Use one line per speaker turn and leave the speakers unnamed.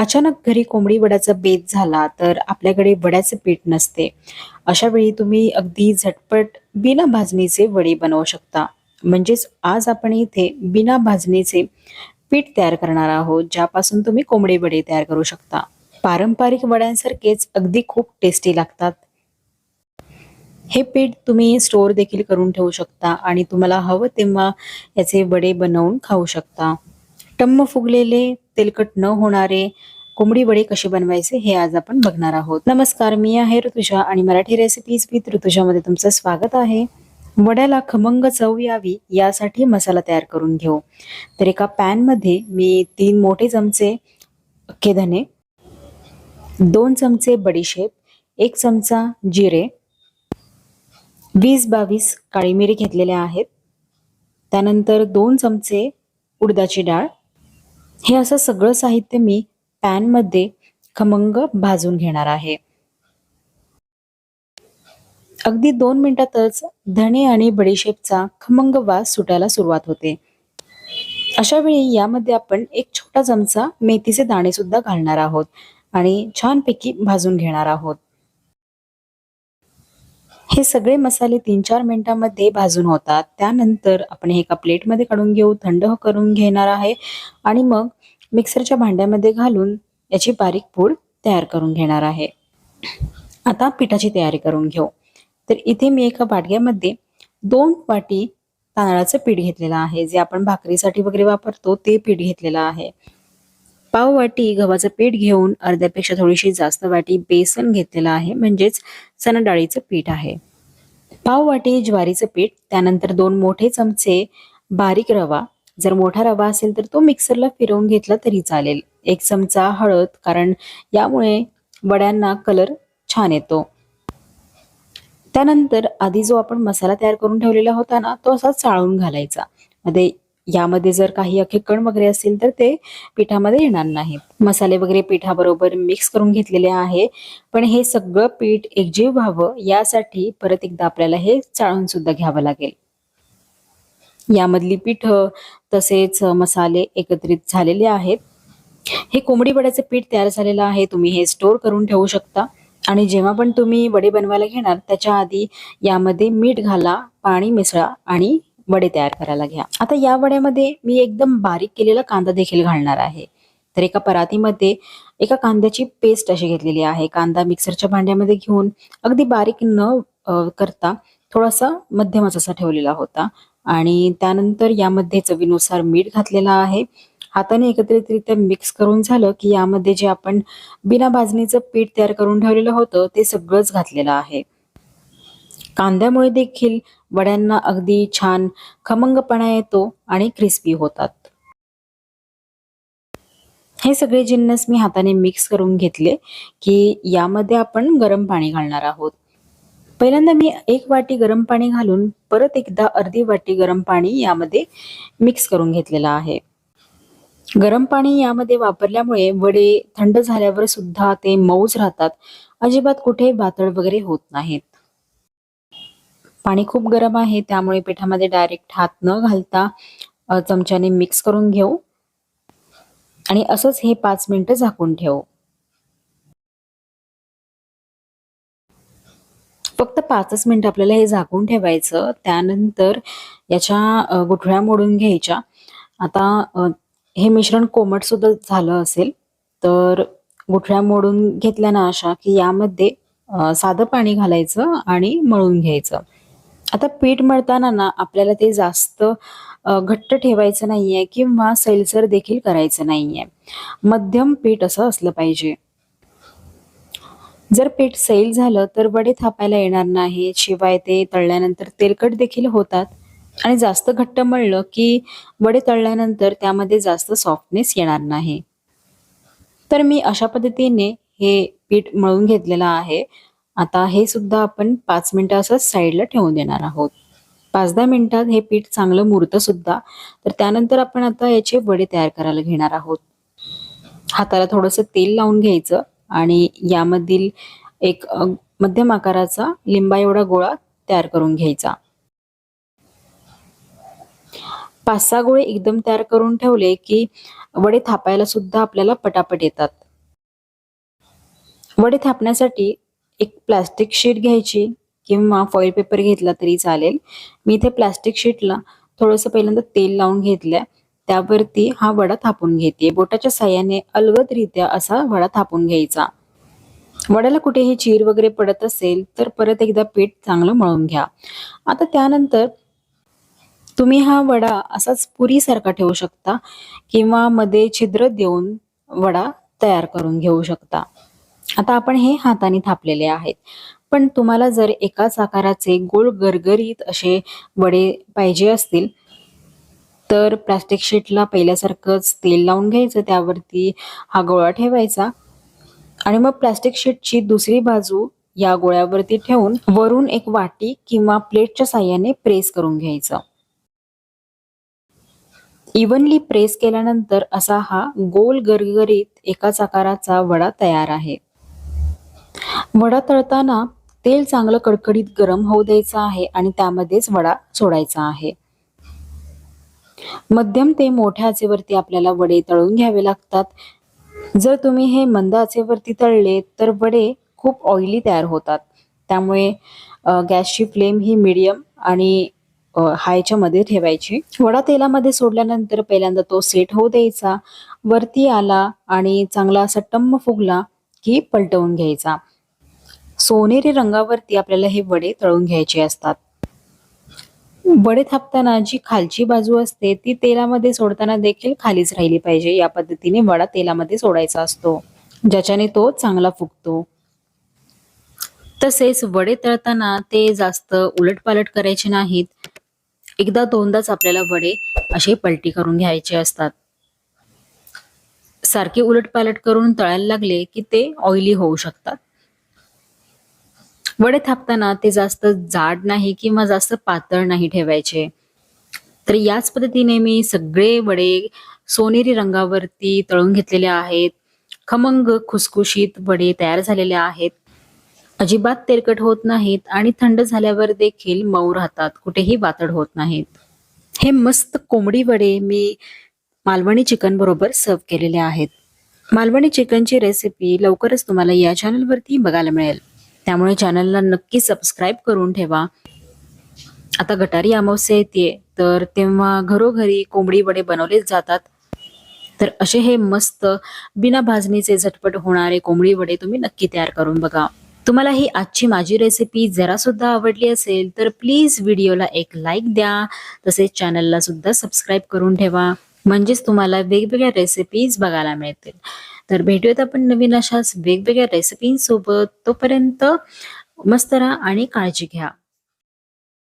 अचानक घरी कोंबडी वड्याचा बेत झाला तर आपल्याकडे वड्याचे पीठ नसते. अशा वेळी तुम्ही अगदी झटपट बिना भाजणीचे वडे बनवू शकता. म्हणजेच आज आपण इथे बिना भाजणीचे पीठ तयार करणार आहोत ज्यापासून तुम्ही कोंबडी वडे तयार करू शकता. पारंपरिक वड्यांसारखेच अगदी खूप टेस्टी लागतात. हे पीठ तुम्ही स्टोअर देखील करून ठेवू शकता आणि तुम्हाला हवं तेव्हा याचे वडे बनवून खाऊ शकता. टम्म फुगलेले तेलकट न होणारे कोंबडी वडे कसे बनवायचे हे आज आपण बघणार आहोत. नमस्कार मी आहे ऋतुजा आणि मराठी रेसिपीज विथ ऋतुजामध्ये तुमचं स्वागत आहे. वड्याला खमंग चव यावी यासाठी मसाला तयार करून घेऊ. तर एका पॅनमध्ये मी तीन मोठे चमचे अख्खे धने दोन चमचे बडीशेप एक चमचा जिरे वीस बावीस काळी मिरी घेतलेल्या आहेत. त्यानंतर दोन चमचे उडदाची डाळ हे असं सगळं साहित्य मी पॅनमध्ये खमंग भाजून घेणार आहे. अगदी दोन मिनिटातच धणे आणि बडीशेपचा खमंग वास सुटायला सुरुवात होते. अशा वेळी यामध्ये आपण एक छोटा चमचा मेथीचे दाणे सुद्धा घालणार आहोत आणि छानपैकी भाजून घेणार आहोत. हे सगळे मसाले तीन चार मिनटामध्ये भाजून होतात. त्यानंतर आपण हे एका प्लेटमध्ये काढून घेऊ थंड करून घेणार आहे. आणि मग मिक्सरच्या भांड्यामध्ये घालून याची बारीक पूड तयार करून घेणार आहे. आता पिठाची तयारी करून घेऊ. तर इथे मी एका बाटग्यामध्ये दोन वाटी तांदळाचं पीठ घेतलेलं आहे. जे आपण भाकरीसाठी वगैरे वापरतो ते पीठ घेतलेलं आहे. पाव वाटी गव्हाचं पीठ घेऊन अर्ध्यापेक्षा थोडीशी जास्त वाटी बेसन घेतलेलं आहे म्हणजेच चणाडाळीचं पीठ आहे. पाव वाटी ज्वारीचं पीठ त्यानंतर दोन मोठे चमचे बारीक रवा. जर मोठा रवा असेल तर तो मिक्सरला फिरवून घेतला तरी चालेल. एक चमचा हळद कारण यामुळे वड्यांना कलर छान येतो. त्यानंतर आधी जो आपण मसाला तयार करून ठेवलेला होता ना तो असा चाळून घालायचा. मध्ये यामध्ये जर काही अखे कण वगैरे असतील तर ते पिठामध्ये येणार नाहीत. मसाले वगैरे पिठाबरोबर मिक्स करून घेतलेले आहे. पण हे सगळं पीठ एकजीव व्हावं यासाठी परत एकदा आपल्याला हे चाळून सुद्धा घ्यावं लागेल. यामधली पीठ तसेच मसाले एकत्रित झालेले आहेत. हे कोंबडी वड्याचं पीठ तयार झालेलं आहे. तुम्ही हे स्टोर करून ठेवू शकता. आणि जेव्हा पण तुम्ही वडे बनवायला घेणार त्याच्या आधी यामध्ये मीठ घाला पाणी मिसळा आणि वडे तयार करायला घ्या. आता या वड्यामध्ये मी एकदम बारीक केलेला कांदा देखील घालणार आहे. तर एका परातीमध्ये एका कांद्याची पेस्ट अशी घेतलेली आहे. कांदा मिक्सरच्या भांड्यामध्ये घेऊन अगदी बारीक न करता थोडासा मध्यमच असा ठेवलेला होता. आणि त्यानंतर यामध्ये चवीनुसार मीठ घातलेला आहे. हाताने एकत्रितरित्या मिक्स करून झालं की यामध्ये जे आपण बिना भाजणीचं पीठ तयार करून ठेवलेलं होतं ते सगळंच घातलेलं आहे. कांद्यामुळे देखील वड्यांना अगदी छान खमंगपणा येतो आणि क्रिस्पी होतात. हे सगळे जिन्नस मी हाताने मिक्स करून घेतले की यामध्ये आपण गरम पाणी घालणार आहोत. पहिल्यांदा मी एक वाटी गरम पाणी घालून परत एकदा अर्धी वाटी गरम पाणी यामध्ये मिक्स करून घेतलेलं आहे. गरम पाणी यामध्ये वापरल्यामुळे वडे थंड झाल्यावर सुद्धा ते मऊज राहतात. अजिबात कुठे वातळ वगैरे होत नाहीत. पाणी खूप गरम आहे त्यामुळे पिठामध्ये डायरेक्ट हात न घालता चमच्याने मिक्स करून घेऊ. आणि असंच हे पाच मिनिटं झाकून ठेवू. फक्त पाचच मिनिट आपल्याला हे झाकून ठेवायचं त्यानंतर याच्या गुठळ्या मोडून घ्यायच्या. आता हे मिश्रण कोमट सुद्धा झालं असेल तर गुठळ्या मोडून घेतल्या ना अशा की यामध्ये साधं पाणी घालायचं आणि मळून घ्यायचं. आता पीठ मळताना ना आपल्याला ते जास्त घट्ट ठेवायचं नाहीये किंवा सैलसर देखील करायचं नाहीये. मध्यम पीठ असं असलं पाहिजे. जर पीठ सैल झालं तर वडे थापायला येणार नाही शिवाय ते तळल्यानंतर तेलकट देखील होतात. आणि जास्त घट्ट मळलं की वडे तळल्यानंतर त्यामध्ये जास्त सॉफ्टनेस येणार नाही. तर मी अशा पद्धतीने हे पीठ मळून घेतलेलं आहे. आता हे सुद्धा आपण पाच मिनिटं असं साईडला ठेवून देणार आहोत. पाच दहा मिनिटात हे पीठ चांगलं मुरतं सुद्धा. तर त्यानंतर आपण आता याचे वडे तयार करायला घेणार आहोत. हाताला थोडंसं तेल लावून घ्यायचं आणि यामधील एक मध्यम आकाराचा लिंबा एवढा गोळा तयार करून घ्यायचा. पाच सहा गोळे एकदम तयार करून ठेवले की वडे थापायला सुद्धा आपल्याला पटापट येतात. वडे थापण्यासाठी एक प्लास्टिक शीट घ्यायची किंवा फॉईल पेपर घेतला तरी चालेल. मी इथे प्लास्टिक शीटला थोडंसं पहिल्यांदा तेल लावून घेतलंय. त्यावरती हा वडा थापून घेते बोटाच्या साह्याने अलगदरित्या असा वडा थापून घ्यायचा. वड्याला कुठेही चीर वगैरे पडत असेल तर परत एकदा पीठ चांगलं मळून घ्या. आता त्यानंतर तुम्ही हा वडा असाच पुरीसारखा ठेवू शकता किंवा मध्ये छिद्र देऊन वडा तयार करून घेऊ शकता. आता आपण हे हाताने थापलेले आहेत. पण तुम्हाला जर एकाच आकाराचे गोल गरगरीत असे वडे पाहिजे असतील तर प्लास्टिक शीटला पहिल्यासारखंच तेल लावून घ्यायचं त्यावरती हा गोळा ठेवायचा आणि मग प्लास्टिक शीटची दुसरी बाजू या गोळ्यावरती ठेवून वरून एक वाटी किंवा प्लेटच्या साह्याने प्रेस करून घ्यायचं. इव्हनली प्रेस केल्यानंतर असा हा गोल गरगरीत एकाच आकाराचा वडा तयार आहे. वडा तळताना तेल चांगलं कडकडीत गरम होऊ द्यायचं आहे आणि त्यामध्येच वडा सोडायचा आहे. मध्यम ते मोठ्या आचेवरती आपल्याला वडे तळून घ्यावे लागतात. जर तुम्ही हे मंद आचेवरती तळले तर वडे खूप ऑइली तयार होतात. त्यामुळे गॅसची फ्लेम ही मीडियम आणि हायच्या मध्ये ठेवायची. वडा तेलामध्ये सोडल्यानंतर पहिल्यांदा तो सेट होऊ द्यायचा. वरती आला आणि चांगला असा टम्म फुगला की पलटवून घ्यायचा. सोनेरी रंगावरती आपल्याला हे वडे तळून घ्यायचे असतात. वडे थापताना जी खालची बाजू असते ती तेलामध्ये सोडताना देखील खालीच राहिली पाहिजे. या पद्धतीने वडा तेलामध्ये सोडायचा असतो ज्याच्याने तो चांगला फुगतो. तसेच वडे तळताना ते जास्त उलटपालट करायचे नाहीत. एकदा दोनदाच आपल्याला वडे असे पलटी करून घ्यायचे असतात. सारखे उलटपालट करून तळायला लागले की ते ऑइली होऊ शकतात. वडे थापताना ते जास्त जाड नाही किंवा जास्त पातळ नाही ठेवायचे. तर याच पद्धतीने मी सगळे वडे सोनेरी रंगावरती तळून घेतलेले आहेत. खमंग खुसखुशीत वडे तयार झालेले आहेत. अजिबात तेलकट होत नाहीत आणि थंड झाल्यावर देखील मऊ राहतात. कुठेही वातड होत नाहीत. हे मस्त कोंबडी वडे मी मालवणी चिकन बरोबर सर्व केलेले आहेत. मालवणी चिकनची रेसिपी लवकरच तुम्हाला या चॅनलवरती बघायला मिळेल. त्यामुळे चॅनलला नक्की सबस्क्राईब करून ठेवा. आता गटारी अमावस्या येते तर तेव्हा घरोघरी कोंबडी वडे बनवलेच जातात. तर असे हे मस्त बिना भाजणीचे झटपट होणारे कोंबडी वडे तुम्ही नक्की तयार करून बघा. तुम्हाला ही आजची माझी रेसिपी जरा सुद्धा आवडली असेल तर प्लीज व्हिडिओला एक लाईक द्या. तसेच चॅनलला सुद्धा सबस्क्राईब करून ठेवा. म्हणजेच तुम्हाला वेगवेगळ्या रेसिपीज बघायला मिळतील. तर भेटूयात आपण नवीन अशाच वेगवेगळ्या रेसिपींसोबत तोपर्यंत मस्त राहा आणि काळजी घ्या.